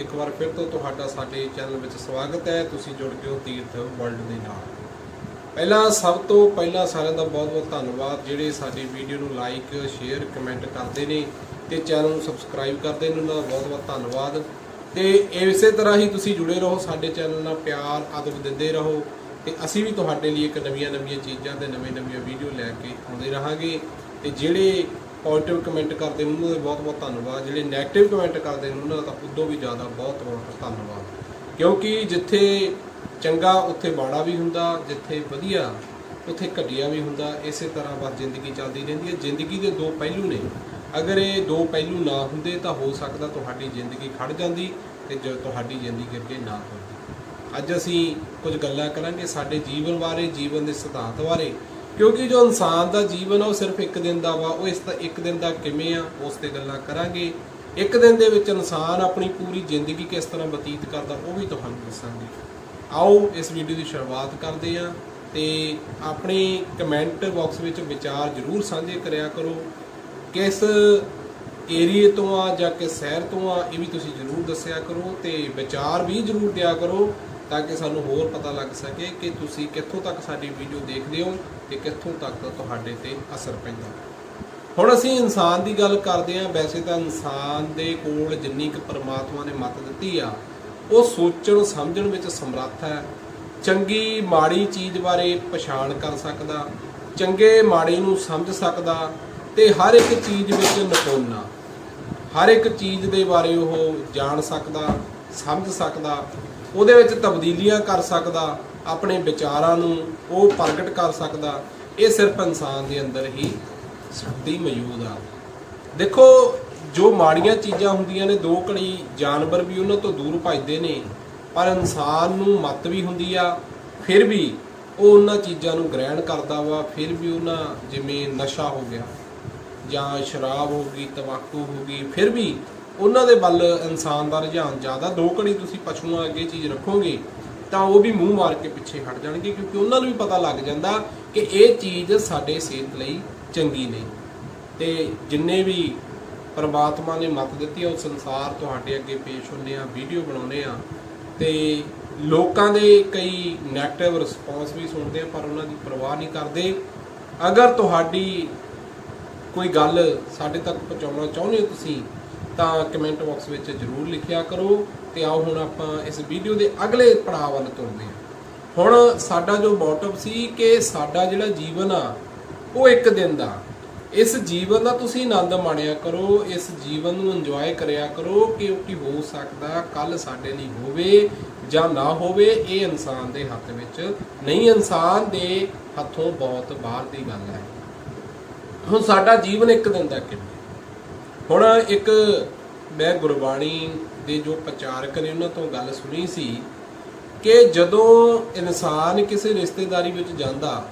ਇੱਕ ਵਾਰ ਫਿਰ ਤੋਂ ਤੁਹਾਡਾ ਸਾਡੇ ਚੈਨਲ ਵਿੱਚ ਸਵਾਗਤ ਹੈ। ਤੁਸੀਂ ਜੁੜ ਗਏ ਹੋ ਤੀਰਥ ਵਰਲਡ ਦੇ ਨਾਲ। ਪਹਿਲਾਂ ਸਭ ਤੋਂ ਪਹਿਲਾਂ ਸਾਰਿਆਂ ਦਾ ਬਹੁਤ-ਬਹੁਤ ਧੰਨਵਾਦ। ਜਿਹੜੇ ਸਾਡੀ ਵੀਡੀਓ ਨੂੰ ਲਾਈਕ ਸ਼ੇਅਰ ਕਮੈਂਟ ਕਰਦੇ ਨੇ ਤੇ ਚੈਨਲ ਨੂੰ ਸਬਸਕ੍ਰਾਈਬ ਕਰਦੇ ਨੇ, ਉਹਨਾਂ ਦਾ ਬਹੁਤ-ਬਹੁਤ ਧੰਨਵਾਦ। ਤੇ ਇਸੇ ਤਰ੍ਹਾਂ ਹੀ ਤੁਸੀਂ ਜੁੜੇ ਰਹੋ, ਸਾਡੇ ਚੈਨਲ ਨਾਲ ਪਿਆਰ ਆਦਬ ਦਿੰਦੇ ਰਹੋ ਤੇ ਅਸੀਂ ਵੀ ਤੁਹਾਡੇ ਲਈ ਇੱਕ ਨਵੀਆਂ-ਨਵੀਆਂ ਚੀਜ਼ਾਂ ਤੇ ਨਵੇਂ-ਨਵੀਆਂ ਵੀਡੀਓ ਲੈ ਕੇ ਆਉਂਦੇ ਰਹਾਂਗੇ। ਤੇ ਜਿਹੜੇ ਪੋਜ਼ਿਟਿਵ ਕਮੈਂਟ ਕਰਦੇ ਨੇ, ਉਹਨਾਂ ਦਾ ਬਹੁਤ-ਬਹੁਤ ਧੰਨਵਾਦ। ਜਿਹੜੇ 네ਗੇਟਿਵ ਕਮੈਂਟ ਕਰਦੇ ਨੇ, ਉਹਨਾਂ ਦਾ ਤਾਂ ਉਦੋਂ ਵੀ ਜ਼ਿਆਦਾ ਬਹੁਤ-ਬਹੁਤ ਧੰਨਵਾਦ। ਕਿਉਂਕਿ ਜਿੱਥੇ ਚੰਗਾ, ਉੱਥੇ ਮਾੜਾ ਵੀ ਹੁੰਦਾ, ਜਿੱਥੇ ਵਧੀਆ, ਉੱਥੇ ਘਟੀਆ ਵੀ ਹੁੰਦਾ, ਇਸੇ ਤਰ੍ਹਾਂ ਬਸ ਜ਼ਿੰਦਗੀ ਚੱਲਦੀ ਰਹਿੰਦੀ ਹੈ। ਜ਼ਿੰਦਗੀ ਦੇ ਦੋ ਪਹਿਲੂ ਨੇ। ਅਗਰ ਇਹ ਦੋ ਪਹਿਲੂ ਨਾ ਹੁੰਦੇ, ਤਾਂ ਹੋ ਸਕਦਾ ਤੁਹਾਡੀ ਜ਼ਿੰਦਗੀ ਖੜ ਜਾਂਦੀ ਤੇ ਜੋ ਤੁਹਾਡੀ ਜ਼ਿੰਦਗੀ ਅੱਗੇ ਨਾ ਤੁਰਦੀ। ਅੱਜ ਅਸੀਂ ਕੁਝ ਗੱਲਾਂ ਕਰਾਂਗੇ ਸਾਡੇ ਜੀਵਨ ਬਾਰੇ, ਜੀਵਨ ਦੇ ਸਿਧਾਂਤ ਬਾਰੇ। ਕਿਉਂਕਿ ਜੋ ਇਨਸਾਨ ਦਾ ਜੀਵਨ ਆ, ਉਹ ਸਿਰਫ ਇੱਕ ਦਿਨ ਦਾ ਵਾ, ਉਹ ਇਸ ਦਾ ਇੱਕ ਦਿਨ ਦਾ ਕਿਵੇਂ ਆ, ਉਸ ਤੇ ਗੱਲਾਂ ਕਰਾਂਗੇ। ਇੱਕ ਦਿਨ ਦੇ ਵਿੱਚ ਇਨਸਾਨ ਆਪਣੀ ਪੂਰੀ ਜ਼ਿੰਦਗੀ ਕਿਸ ਤਰ੍ਹਾਂ ਬਤੀਤ ਕਰਦਾ, ਉਹ ਵੀ ਤੁਹਾਨੂੰ ਦੱਸਾਂਗੇ। ਆਓ ਇਸ ਵੀਡੀਓ ਦੀ ਸ਼ੁਰੂਆਤ ਕਰਦੇ ਹਾਂ ਤੇ ਆਪਣੇ ਕਮੈਂਟ ਬਾਕਸ ਵਿੱਚ ਵਿਚਾਰ ਜ਼ਰੂਰ ਸਾਂਝੇ ਕਰਿਆ ਕਰੋ। ਕਿਸ ਏਰੀਏ ਤੋਂ ਆ ਜਾਂ ਕਿਸ ਸ਼ਹਿਰ ਤੋਂ ਆ, ਇਹ ਵੀ ਤੁਸੀਂ ਜ਼ਰੂਰ ਦੱਸਿਆ ਕਰੋ ਤੇ ਵਿਚਾਰ ਵੀ ਜ਼ਰੂਰ ਦਿਆ ਕਰੋ। ਤਾਂ ਕਿ ਸਾਨੂੰ ਹੋਰ ਪਤਾ ਲੱਗ ਸਕੇ ਕਿ ਤੁਸੀਂ ਕਿੱਥੋਂ ਤੱਕ ਸਾਡੀ ਵੀਡੀਓ ਦੇਖਦੇ ਹੋ ਤੇ ਕਿੱਥੋਂ ਤੱਕ ਤੁਹਾਡੇ ਤੇ ਅਸਰ ਪੈਂਦਾ ਹੁਣ ਅਸੀਂ ਇਨਸਾਨ ਦੀ ਗੱਲ ਕਰਦੇ ਹਾਂ। ਵੈਸੇ ਤਾਂ ਇਨਸਾਨ ਦੇ ਕੋਲ ਜਿੰਨੀ ਕੁ ਪਰਮਾਤਮਾ ਨੇ ਮੱਤ ਦਿੱਤੀ ਆ, ਉਹ ਸੋਚਣ, ਸਮਝਣ ਵਿੱਚ ਸਮਰੱਥ ਹੈ। ਚੰਗੀ, ਮਾੜੀ ਚੀਜ਼ ਬਾਰੇ ਪਛਾਣ ਕਰ ਸਕਦਾ, ਚੰਗੇ, ਮਾੜੇ ਨੂੰ ਸਮਝ ਸਕਦਾ ਤੇ ਹਰ ਇੱਕ ਚੀਜ਼ ਵਿੱਚ ਨਿਪੁੰਨਾ ਹਰ ਇੱਕ ਚੀਜ਼ ਦੇ ਬਾਰੇ ਉਹ ਜਾਣ ਸਕਦਾ, ਸਮਝ ਸਕਦਾ। ਉਹਦੇ ਵਿੱਚ ਤਬਦੀਲੀਆਂ ਕਰ ਸਕਦਾ, ਆਪਣੇ ਵਿਚਾਰਾਂ ਨੂੰ ਉਹ ਪ੍ਰਗਟ ਕਰ ਸਕਦਾ, ਇਹ ਸਿਰਫ ਇਨਸਾਨ ਦੇ ਅੰਦਰ ਹੀ ਸ਼ਕਤੀ ਮੌਜੂਦ ਆ। ਦੇਖੋ, ਜੋ ਮਾੜੀਆਂ ਚੀਜ਼ਾਂ ਹੁੰਦੀਆਂ ਨੇ, ਦੋ ਘੜੀ ਜਾਨਵਰ ਵੀ ਉਹਨਾਂ ਤੋਂ ਦੂਰ ਭੱਜਦੇ ਨੇ, ਪਰ ਇਨਸਾਨ ਨੂੰ ਮੱਤ ਵੀ ਹੁੰਦੀ ਆ, ਫਿਰ ਵੀ ਉਹ ਉਹਨਾਂ ਚੀਜ਼ਾਂ ਨੂੰ ਗ੍ਰਹਿਣ ਕਰਦਾ ਵਾ, ਫਿਰ ਵੀ ਉਹਨਾਂ ਜਿਵੇਂ ਨਸ਼ਾ ਹੋ ਗਿਆ ਜਾਂ ਸ਼ਰਾਬ ਹੋ ਗਈ, ਤੰਬਾਕੂ ਹੋ ਗਈ, ਫਿਰ ਵੀ ਉਹਨਾਂ ਦੇ ਵੱਲ ਇਨਸਾਨ ਦਾ ਰੁਝਾਨ ਜ਼ਿਆਦਾ, ਦੋ ਘੜੀ ਤੁਸੀਂ ਪਸ਼ੂਆਂ ਅੱਗੇ ਚੀਜ਼ ਰੱਖੋਗੇ, ਤਾਂ ਉਹ ਵੀ ਮੂੰਹ ਮਾਰ ਕੇ ਪਿੱਛੇ ਹਟ ਜਾਣਗੇ, ਕਿਉਂਕਿ ਉਹਨਾਂ ਨੂੰ ਵੀ ਪਤਾ ਲੱਗ ਜਾਂਦਾ ਕਿ ਇਹ ਚੀਜ਼ ਸਾਡੇ ਸਿਹਤ ਲਈ ਚੰਗੀ ਨਹੀਂ। ਤੇ ਜਿੰਨੇ ਵੀ ਪਰਮਾਤਮਾ ਨੇ ਮਤ ਦਿੱਤੀ ਉਹ ਸੰਸਾਰ ਤੁਹਾਡੇ ਅੱਗੇ ਪੇਸ਼ ਹੁੰਦੇ ਆ, ਵੀਡੀਓ ਬਣਾਉਂਦੇ ਆ, ਤੇ ਲੋਕਾਂ ਦੇ ਕਈ ਨੈਗੇਟਿਵ ਰਿਸਪੌਂਸ ਵੀ ਸੁਣਦੇ ਆ, ਪਰ ਉਹਨਾਂ ਦੀ ਪਰਵਾਹ ਨਹੀਂ ਕਰਦੇ। ਅਗਰ ਤੁਹਾਡੀ ਕੋਈ ਗੱਲ ਸਾਡੇ ਤੱਕ ਪਹੁੰਚਾਉਣਾ ਚਾਹੁੰਦੇ ਹੋ ਤੁਸੀਂ ਤਾਂ ਕਮੈਂਟ ਬਾਕਸ ਵਿੱਚ ਜਰੂਰ ਲਿਖਿਆ ਕਰੋ ਤੇ ਆਓ ਹੁਣ ਆਪਾਂ ਇਸ ਵੀਡੀਓ ਦੇ ਅਗਲੇ ਪੜਾਅ ਵੱਲ ਤੁਰਦੇ ਹਾਂ। ਹੁਣ ਸਾਡਾ ਜੋ ਮੋਟਿਵ ਸੀ ਕਿ ਸਾਡਾ ਜਿਹੜਾ ਜੀਵਨ ਆ, ਉਹ ਇੱਕ ਦਿਨ ਦਾ। ਇਸ ਜੀਵਨ ਦਾ ਤੁਸੀਂ ਆਨੰਦ ਮਾਣਿਆ ਕਰੋ, ਇਸ ਜੀਵਨ ਨੂੰ ਇੰਜੋਏ ਕਰਿਆ ਕਰੋ ਕਿ ਉਹ ਕੀ ਹੋ ਸਕਦਾ ਕੱਲ ਸਾਡੇ ਲਈ ਹੋਵੇ ਜਾਂ ਨਾ ਹੋਵੇ, ਇਹ ਇਨਸਾਨ ਦੇ ਹੱਥ ਵਿੱਚ ਨਹੀਂ, ਇਨਸਾਨ ਦੇ ਹੱਥੋਂ ਬਹੁਤ ਬਾਹਰ ਦੀ ਗੱਲ ਹੈ। ਹੁਣ ਸਾਡਾ ਜੀਵਨ ਇੱਕ ਦਿਨ ਦਾ ਕਿੰਨਾ ਹੁਣ ਇੱਕ ਮੈਂ ਗੁਰਬਾਣੀ ਦੇ ਜੋ ਪ੍ਰਚਾਰਕ ਨੇ ਉਹਨਾਂ ਤੋਂ ਗੱਲ ਸੁਣੀ ਸੀ ਕਿ ਜਦੋਂ ਇਨਸਾਨ ਕਿਸੇ ਰਿਸ਼ਤੇਦਾਰੀ ਵਿੱਚ ਜਾਂਦਾ,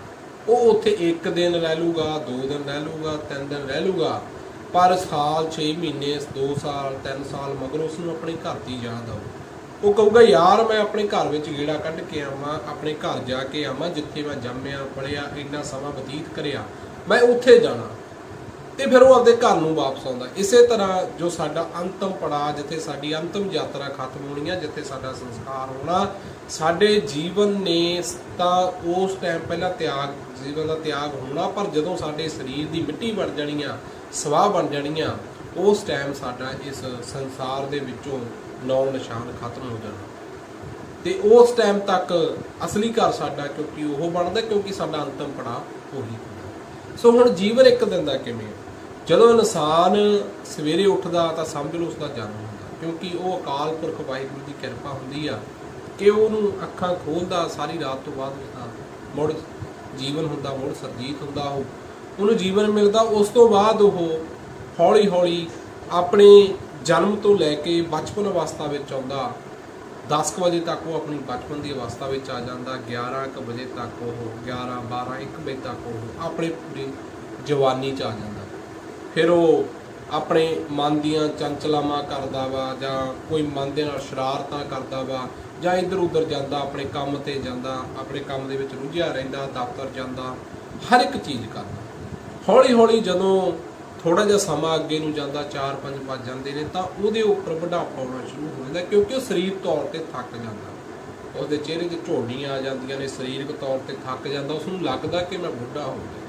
ਉਹ ਉੱਥੇ ਇੱਕ ਦਿਨ ਰਹਿ ਲੂਗਾ, ਦੋ ਦਿਨ ਰਹਿ ਲੂਗਾ, ਤਿੰਨ ਦਿਨ ਰਹਿ ਲੂਗਾ, ਪਰ ਸਾਲ 6 ਮਹੀਨੇ 2 ਸਾਲ 3 ਸਾਲ ਮਗਰ ਉਸ ਨੂੰ ਆਪਣੇ ਘਰ ਦੀ ਯਾਦ ਆਉ ਉਹ ਕਹੂਗਾ, ਯਾਰ, ਮੈਂ ਆਪਣੇ ਘਰ ਵਿੱਚ ਗੇੜਾ ਕੱਢ ਕੇ ਆਵਾਂ, ਆਪਣੇ ਘਰ ਜਾ ਕੇ ਆਵਾਂ, ਜਿੱਥੇ ਮੈਂ ਜੰਮਿਆ ਪਲਿਆ ਇੰਨਾ ਸਮਾਂ ਬਤੀਤ ਕਰਿਆ, ਮੈਂ ਉੱਥੇ ਜਾਣਾ। ਤੇ ਫਿਰ ਉਹ ਆਪਦੇ ਘਰ ਨੂੰ ਵਾਪਸ ਆਉਂਦਾ। ਇਸੇ ਤਰ੍ਹਾਂ ਜੋ ਸਾਡਾ ਅੰਤਮ ਪੜਾਅ, ਜਿੱਥੇ ਸਾਡੀ ਅੰਤਮ ਯਾਤਰਾ ਖਤਮ ਹੋਣੀ ਆ, ਜਿੱਥੇ ਸਾਡਾ ਸੰਸਕਾਰ ਹੋਣਾ, ਸਾਡੇ ਜੀਵਨ ਨੇ ਤਾਂ ਉਸ ਟਾਈਮ ਪਹਿਲਾਂ ਤਿਆਗ, ਜੀਵਨ ਦਾ ਤਿਆਗ ਹੋਣਾ, ਪਰ ਜਦੋਂ ਸਾਡੇ ਸਰੀਰ ਦੀ ਮਿੱਟੀ ਬਣ ਜਾਣੀ ਆ, ਸਵਾਹ ਬਣ ਜਾਣੀ ਆ, ਉਸ ਟਾਈਮ ਸਾਡਾ ਇਸ ਸੰਸਾਰ ਦੇ ਵਿੱਚੋਂ ਨੌ ਨਿਸ਼ਾਨ ਖਤਮ ਹੋ ਜਾਣਾ। ਤੇ ਉਸ ਟਾਈਮ ਤੱਕ ਅਸਲੀ ਘਰ ਸਾਡਾ, ਕਿਉਂਕਿ ਉਹ ਬਣਦਾ, ਕਿਉਂਕਿ ਸਾਡਾ ਅੰਤਮ ਪੜਾਅ ਉਹੀ ਹੁੰਦਾ। ਸੋ ਹੁਣ ਜੀਵਨ ਇੱਕ ਦਿਨ ਦਾ ਕਿਵੇਂ ਹੈ? ਜਦੋਂ ਇਨਸਾਨ ਸਵੇਰੇ ਉੱਠਦਾ ਤਾਂ ਸਮਝ ਲਓ ਉਸ ਦਾ ਜਨਮ ਹੁੰਦਾ, ਕਿਉਂਕਿ ਉਹ ਅਕਾਲ ਪੁਰਖ ਵਾਹਿਗੁਰੂ ਦੀ ਕਿਰਪਾ ਹੁੰਦੀ ਆ ਕਿ ਉਹਨੂੰ ਅੱਖਾਂ ਖੋਲਦਾ, ਸਾਰੀ ਰਾਤ ਤੋਂ ਬਾਅਦ ਉਸਦਾ ਮੁੜ ਜੀਵਨ ਹੁੰਦਾ, ਮੁੜ ਸਰਜੀਤ ਹੁੰਦਾ ਉਹ। ਉਹਨੂੰ ਜੀਵਨ ਮਿਲਦਾ, ਉਸ ਤੋਂ ਬਾਅਦ ਉਹ ਹੌਲੀ ਹੌਲੀ ਆਪਣੇ ਜਨਮ ਤੋਂ ਲੈ ਕੇ ਬਚਪਨ ਅਵਸਥਾ ਵਿੱਚ ਆਉਂਦਾ। 10 ਕੁ ਵਜੇ ਤੱਕ ਉਹ ਆਪਣੀ ਬਚਪਨ ਦੀ ਅਵਸਥਾ ਵਿੱਚ ਆ ਜਾਂਦਾ 11 ਕੁ ਵਜੇ ਤੱਕ ਉਹ 11 12 1 ਵਜੇ ਤੱਕ ਉਹ ਆਪਣੇ ਪੂਰੀ ਜਵਾਨੀ ਚ ਆ ਜਾਂਦਾ। ਫਿਰ ਉਹ ਆਪਣੇ ਮਨ ਦੀਆਂ ਚੰਚਲਾਵਾਂ ਕਰਦਾ ਵਾ ਜਾਂ ਕੋਈ ਮਨ ਦੇ ਨਾਲ ਸ਼ਰਾਰਤਾਂ ਕਰਦਾ ਵਾ ਜਾਂ ਇੱਧਰ ਉੱਧਰ ਜਾਂਦਾ, ਆਪਣੇ ਕੰਮ ਤੇ ਜਾਂਦਾ, ਆਪਣੇ ਕੰਮ ਦੇ ਵਿੱਚ ਰੁੱਝਿਆ ਰਹਿੰਦਾ, ਦਫ਼ਤਰ ਜਾਂਦਾ, ਹਰ ਇੱਕ ਚੀਜ਼ ਕਰਦਾ। ਹੌਲੀ ਹੌਲੀ ਜਦੋਂ ਥੋੜਾ ਜਿਹਾ ਸਮਾਂ ਅੱਗੇ ਨੂੰ ਜਾਂਦਾ 4-5 ਵੱਜ ਜਾਂਦੇ ਨੇ, ਤਾਂ ਉਹਦੇ ਉੱਪਰ ਬੁਢਾਪਾ ਆਉਣਾ ਸ਼ੁਰੂ ਹੋ ਜਾਂਦਾ ਕਿਉਂਕਿ ਉਹ ਸਰੀਰ ਤੌਰ ਤੇ ਥੱਕ ਜਾਂਦਾ। ਉਹਦੇ ਚਿਹਰੇ 'ਤੇ ਝੋਲੀਆਂ ਆ ਜਾਂਦੀਆਂ ਨੇ, ਸਰੀਰਕ ਤੌਰ ਤੇ ਥੱਕ ਜਾਂਦਾ ਉਸ ਨੂੰ ਲੱਗਦਾ ਕਿ ਮੈਂ ਬੁੱਢਾ ਹੋ ਗਿਆ।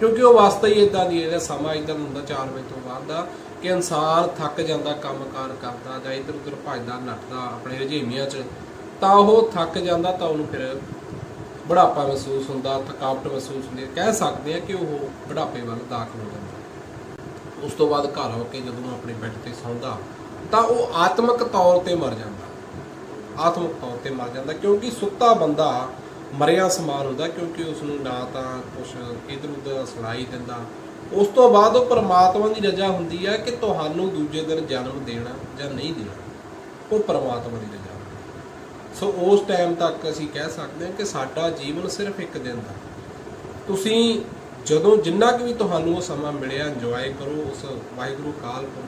ਕਿਉਂਕਿ ਉਹ ਵਾਸਤਾ ਹੀ ਇਦਾਂ ਦੀ ਇਹਦਾ ਸਮਾਂ ਇਦਾਂ ਹੁੰਦਾ 4 ਵਜੇ ਤੋਂ ਬਾਅਦ ਦਾ ਕਿ ਇਨਸਾਨ ਥੱਕ ਜਾਂਦਾ, ਕੰਮਕਾਰ ਕਰਦਾ ਜਾਂ ਇੱਧਰ ਉੱਧਰ ਭੱਜਦਾ, ਨੱਠਦਾ ਆਪਣੇ ਰੁਝੇਵਿਆਂ 'ਚ, ਤਾਂ ਉਹ ਥੱਕ ਜਾਂਦਾ ਤਾਂ ਉਹਨੂੰ ਫਿਰ ਬੁਢਾਪਾ ਮਹਿਸੂਸ ਹੁੰਦਾ, ਥਕਾਵਟ ਮਹਿਸੂਸ ਹੁੰਦੀ ਹੈ। ਕਹਿ ਸਕਦੇ ਆ ਕਿ ਉਹ ਬੁਢਾਪੇ ਵੱਲ ਦਾਖਲ ਹੋ ਜਾਂਦਾ। ਉਸ ਤੋਂ ਬਾਅਦ ਘਰ ਹੋ ਕੇ ਜਦੋਂ ਆਪਣੇ ਬੈੱਡ ਤੇ ਸੌਂਦਾ, ਤਾਂ ਉਹ ਆਤਮਿਕ ਤੌਰ ਤੇ ਮਰ ਜਾਂਦਾ। ਆਤਮਿਕ ਤੌਰ ਤੇ ਮਰ ਜਾਂਦਾ ਕਿਉਂਕਿ ਸੁੱਤਾ ਬੰਦਾ ਮਰਿਆ ਸਮਾਨ ਹੁੰਦਾ ਕਿਉਂਕਿ ਉਸ ਨੂੰ ਨਾ ਤਾਂ ਕੁਝ ਇਧਰ ਉਧਰ ਸੁਣਾਈ ਦਿੰਦਾ। ਉਸ ਤੋਂ ਬਾਅਦ ਉਹ ਪਰਮਾਤਮਾ ਦੀ ਰਜ਼ਾ ਹੁੰਦੀ ਹੈ ਕਿ ਤੁਹਾਨੂੰ ਦੂਜੇ ਦਿਨ ਜਨਮ ਦੇਣਾ ਜਾਂ ਨਹੀਂ ਦੇਣਾ। ਉਹ ਪਰਮਾਤਮਾ ਦੀ ਰਜ਼ਾ ਸੋ ਉਸ ਟਾਈਮ ਤੱਕ ਅਸੀਂ ਕਹਿ ਸਕਦੇ ਹਾਂ ਕਿ ਸਾਡਾ ਜੀਵਨ ਸਿਰਫ ਇੱਕ ਦਿਨ ਦਾ। ਤੁਸੀਂ ਜਦੋਂ ਜਿੰਨਾ ਕੁ ਵੀ ਤੁਹਾਨੂੰ ਉਹ ਸਮਾਂ ਮਿਲਿਆ ਇੰਜੋਏ ਕਰੋ, ਉਸ ਵਾਹਿਗੁਰੂ ਕਾਲ ਪੁਰਖ